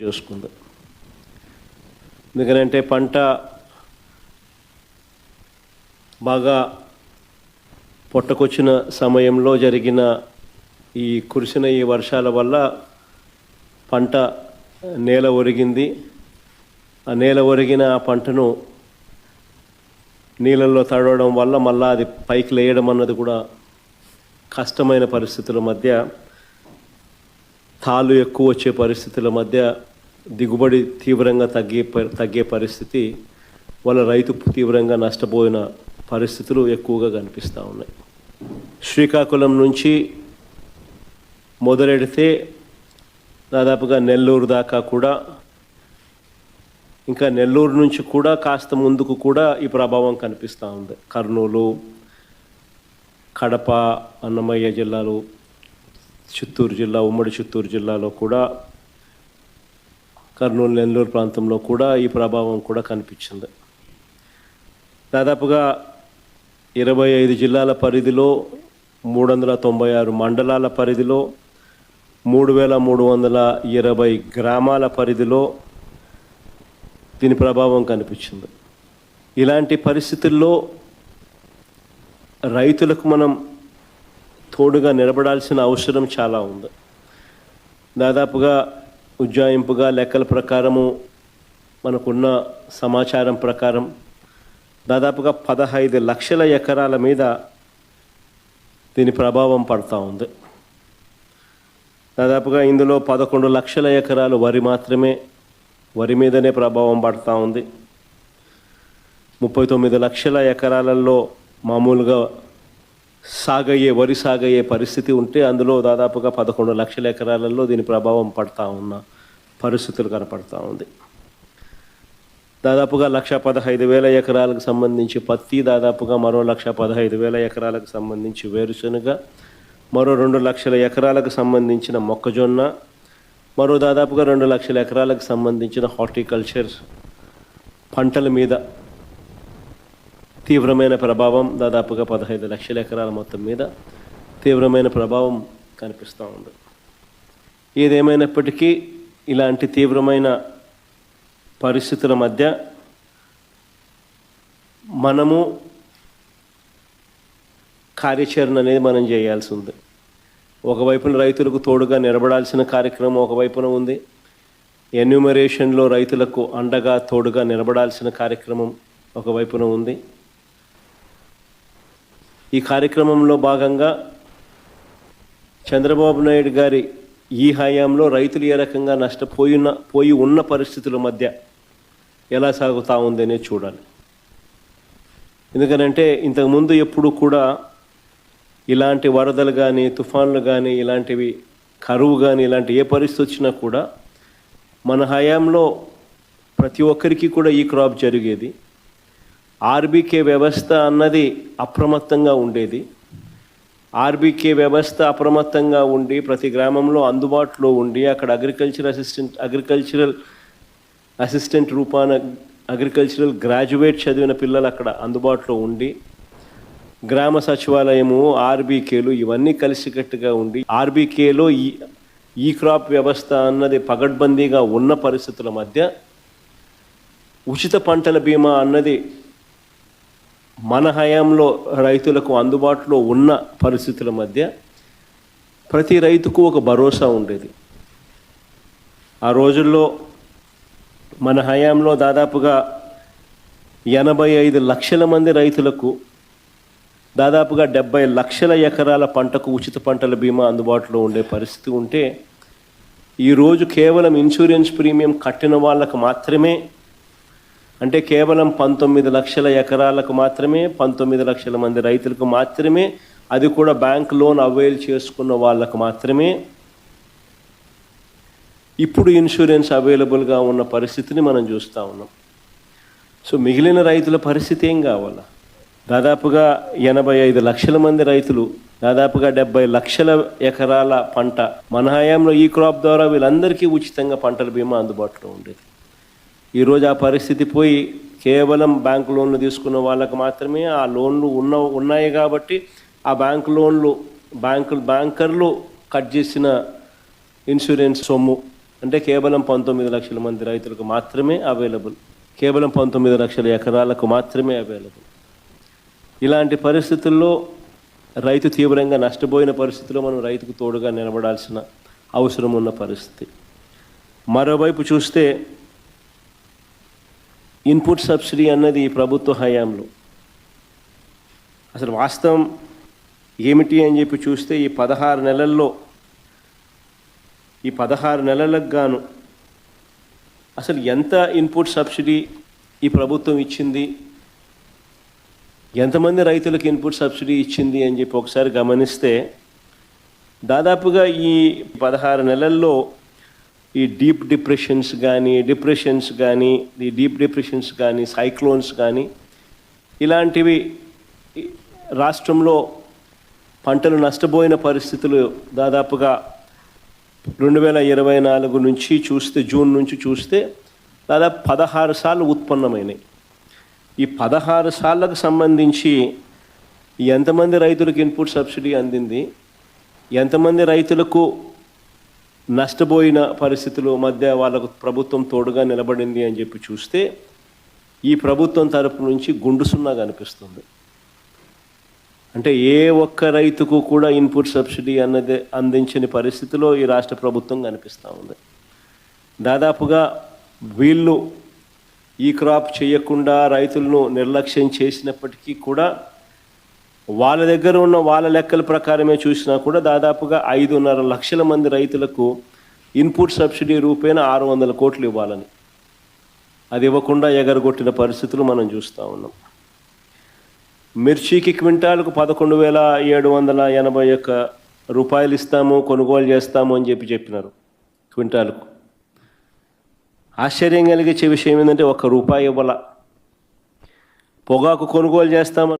చూసుకుందాం. ఎందుకంటే పంట బాగా పొట్టకొచ్చిన సమయంలో జరిగిన ఈ కురిసిన ఈ వర్షాల వల్ల పంట నేల ఒరిగింది. ఆ నేల ఒరిగిన ఆ పంటను నీళ్ళల్లో తడవడం వల్ల మళ్ళా అది పైకి లేయడం అన్నది కూడా కష్టమైన పరిస్థితుల మధ్య తాళ్ళు ఎక్కువ వచ్చే పరిస్థితుల మధ్య దిగుబడి తీవ్రంగా తగ్గే ప- తగ్గే పరిస్థితి వాళ్ళ రైతు తీవ్రంగా నష్టపోయిన పరిస్థితులు ఎక్కువగా కనిపిస్తూ ఉన్నాయి. శ్రీకాకుళం నుంచి మొదలెడితే దాదాపుగా నెల్లూరు దాకా కూడా ఇంకా నెల్లూరు నుంచి కూడా కాస్త ముందుకు కూడా ఈ ప్రభావం కనిపిస్తూ ఉంది. కర్నూలు కడప అన్నమయ్య జిల్లాలు చిత్తూరు జిల్లా ఉమ్మడి చిత్తూరు జిల్లాలో కూడా కర్నూలు నెల్లూరు ప్రాంతంలో కూడా ఈ ప్రభావం కూడా కనిపించింది. దాదాపుగా ఇరవై ఐదు జిల్లాల పరిధిలో మూడు వందల తొంభై ఆరు మండలాల పరిధిలో మూడు వేల మూడు వందల ఇరవై గ్రామాల పరిధిలో దీని ప్రభావం కనిపించింది. ఇలాంటి పరిస్థితుల్లో రైతులకు మనం తోడుగా నిలబడాల్సిన అవసరం చాలా ఉంది. దాదాపుగా ఉజ్జాయింపుగా లెక్కల ప్రకారము మనకున్న సమాచారం ప్రకారం దాదాపుగా పదహైదు లక్షల ఎకరాల మీద దీని ప్రభావం పడతా ఉంది. దాదాపుగా ఇందులో పదకొండు లక్షల ఎకరాలు వరి మాత్రమే వరి మీదనే ప్రభావం పడతా ఉంది. ముప్పై తొమ్మిది లక్షల ఎకరాలలో మామూలుగా సాగయ్యే వరి సాగయ్యే పరిస్థితి ఉంటే అందులో దాదాపుగా పదకొండు లక్షల ఎకరాలలో దీని ప్రభావం పడతా ఉన్న పరిస్థితులు కనపడతా ఉంది. దాదాపుగా లక్ష పదహైదు వేల ఎకరాలకు సంబంధించి పత్తి దాదాపుగా మరో లక్ష పదహైదు వేల ఎకరాలకు సంబంధించి వేరుశనగ మరో రెండు లక్షల ఎకరాలకు సంబంధించిన మొక్కజొన్న మరో దాదాపుగా రెండు లక్షల ఎకరాలకు సంబంధించిన హార్టికల్చర్ పంటల మీద తీవ్రమైన ప్రభావం దాదాపుగా పదహైదు లక్షల ఎకరాల మొత్తం మీద తీవ్రమైన ప్రభావం కనిపిస్తూ ఉంది. ఏదేమైనప్పటికీ ఇలాంటి తీవ్రమైన పరిస్థితుల మధ్య మనము కార్యాచరణ అనేది మనం చేయాల్సి ఉంది. ఒకవైపున రైతులకు తోడుగా నిలబడాల్సిన కార్యక్రమం ఒకవైపున ఉంది. ఎన్యూమరేషన్లో రైతులకు అండగా తోడుగా నిలబడాల్సిన కార్యక్రమం ఒకవైపున ఉంది. ఈ కార్యక్రమంలో భాగంగా చంద్రబాబు నాయుడు గారి ఈ హయాంలో రైతులు ఏ రకంగా నష్టపోయిన పోయి ఉన్న పరిస్థితుల మధ్య ఎలా సాగుతూ ఉందనే చూడాలి. ఎందుకనంటే ఇంతకుముందు ఎప్పుడు కూడా ఇలాంటి వరదలు కానీ తుఫాన్లు కానీ ఇలాంటివి కరువు కానీ ఇలాంటి ఏ పరిస్థితి వచ్చినా కూడా మన హయాంలో ప్రతి ఒక్కరికి కూడా ఈ క్రాప్ జరిగేది. ఆర్బీకే వ్యవస్థ అన్నది అప్రమత్తంగా ఉండేది. ఆర్బీకే వ్యవస్థ అప్రమత్తంగా ఉండి ప్రతి గ్రామంలో అందుబాటులో ఉండి అక్కడ అగ్రికల్చర్ అసిస్టెంట్ అగ్రికల్చరల్ అసిస్టెంట్ రూపాన అగ్రికల్చరల్ గ్రాడ్యుయేట్ చదివిన పిల్లలు అక్కడ అందుబాటులో ఉండి గ్రామ సచివాలయము ఆర్బీకేలు ఇవన్నీ కలిసికట్టుగా ఉండి ఆర్బీకేలో ఈ ఈ క్రాప్ వ్యవస్థ అన్నది పగడ్బందీగా ఉన్న పరిస్థితుల మధ్య ఉచిత పంటల బీమా అన్నది మన హయాంలో రైతులకు అందుబాటులో ఉన్న పరిస్థితుల మధ్య ప్రతి రైతుకు ఒక భరోసా ఉండేది. ఆ రోజుల్లో మన హయాంలో దాదాపుగా ఎనభై ఐదు లక్షల మంది రైతులకు దాదాపుగా డెబ్బై లక్షల ఎకరాల పంటకు ఉచిత పంటల బీమా అందుబాటులో ఉండే పరిస్థితి ఉంటే ఈరోజు కేవలం ఇన్సూరెన్స్ ప్రీమియం కట్టిన వాళ్ళకు మాత్రమే అంటే కేవలం పంతొమ్మిది లక్షల ఎకరాలకు మాత్రమే పంతొమ్మిది లక్షల మంది రైతులకు మాత్రమే అది కూడా బ్యాంక్ లోన్ అవైల్ చేసుకున్న వాళ్ళకు మాత్రమే. ఇప్పుడు ఇన్సూరెన్స్ అవైలబుల్గా ఉన్న పరిస్థితిని మనం చూస్తూ ఉన్నాం. సో మిగిలిన రైతుల పరిస్థితి ఏం కావాలా? దాదాపుగా ఎనభై ఐదు లక్షల మంది రైతులు దాదాపుగా డెబ్బై లక్షల ఎకరాల పంట. మన హయాంలో ఈ క్రాప్ ద్వారా వీళ్ళందరికీ ఉచితంగా పంటల బీమా అందుబాటులో ఉండేది. ఈరోజు ఆ పరిస్థితి పోయి కేవలం బ్యాంక్ లోన్లు తీసుకున్న వాళ్ళకు మాత్రమే ఆ లోన్లు ఉన్న ఉన్నాయి కాబట్టి ఆ బ్యాంక్ లోన్లు బ్యాంకులు బ్యాంకర్లు కట్ చేసిన ఇన్సూరెన్స్ సొమ్ము అంటే కేవలం పంతొమ్మిది లక్షల మంది రైతులకు మాత్రమే అవైలబుల్ కేవలం పంతొమ్మిది లక్షల ఎకరాలకు మాత్రమే అవైలబుల్ ఇలాంటి పరిస్థితుల్లో రైతు తీవ్రంగా నష్టపోయిన పరిస్థితిలో మనం రైతుకు తోడుగా నిలబడాల్సిన అవసరం ఉన్న పరిస్థితి. మరోవైపు చూస్తే ఇన్పుట్ సబ్సిడీ అన్నది ఈ ప్రభుత్వ హయాంలో. అసలు వాస్తవం ఏమిటి అని చెప్పి చూస్తే ఈ పదహారు నెలల్లో ఈ పదహారు నెలలకు గాను అసలు ఎంత ఇన్పుట్ సబ్సిడీ ఈ ప్రభుత్వం ఇచ్చింది? ఎంతమంది రైతులకు ఇన్పుట్ సబ్సిడీ ఇచ్చింది అని చెప్పి ఒకసారి గమనిస్తే దాదాపుగా ఈ పదహారు నెలల్లో ఈ డీప్ డిప్రెషన్స్ కానీ డిప్రెషన్స్ కానీ ఈ డీప్ డిప్రెషన్స్ కానీ సైక్లోన్స్ కానీ ఇలాంటివి రాష్ట్రంలో పంటలు నష్టపోయిన పరిస్థితులు దాదాపుగా రెండు వేల ఇరవై నాలుగు నుంచి చూస్తే జూన్ నుంచి చూస్తే దాదాపు పదహారు సార్లు ఉత్పన్నమైనాయి. ఈ పదహారు సార్లకు సంబంధించి ఎంతమంది రైతులకు ఇన్పుట్ సబ్సిడీ అందింది? ఎంతమంది రైతులకు నష్టపోయిన పరిస్థితుల మధ్య వాళ్ళకు ప్రభుత్వం తోడుగా నిలబడింది అని చెప్పి చూస్తే ఈ ప్రభుత్వం తరపు నుంచి గుండు సున్నా కనిపిస్తుంది అంటే ఏ ఒక్క రైతుకు కూడా ఇన్పుట్ సబ్సిడీ అన్నది అందించని పరిస్థితిలో ఈ రాష్ట్ర ప్రభుత్వం కనిపిస్తూ ఉంది. దాదాపుగా వీళ్ళు ఈ క్రాప్ చేయకుండా రైతులను నిర్లక్ష్యం చేసినప్పటికీ కూడా వాళ్ళ దగ్గర ఉన్న వాళ్ళ లెక్కల ప్రకారమే చూసినా కూడా దాదాపుగా ఐదున్నర లక్షల మంది రైతులకు ఇన్పుట్ సబ్సిడీ రూపేణ ఆరు వందల కోట్లు ఇవ్వాలని. అది ఇవ్వకుండా ఎగరగొట్టిన పరిస్థితులు మనం చూస్తూ ఉన్నాం. మిర్చికి క్వింటాలకు పదకొండు వేల ఏడు వందల ఎనభై ఒక్క రూపాయలు ఇస్తాము కొనుగోలు చేస్తాము అని చెప్పి చెప్పినారు క్వింటాలకు. ఆశ్చర్యం కలిగించే విషయం ఏంటంటే ఒక్క రూపాయి ఇవ్వాల. పొగాకు కొనుగోలు చేస్తామని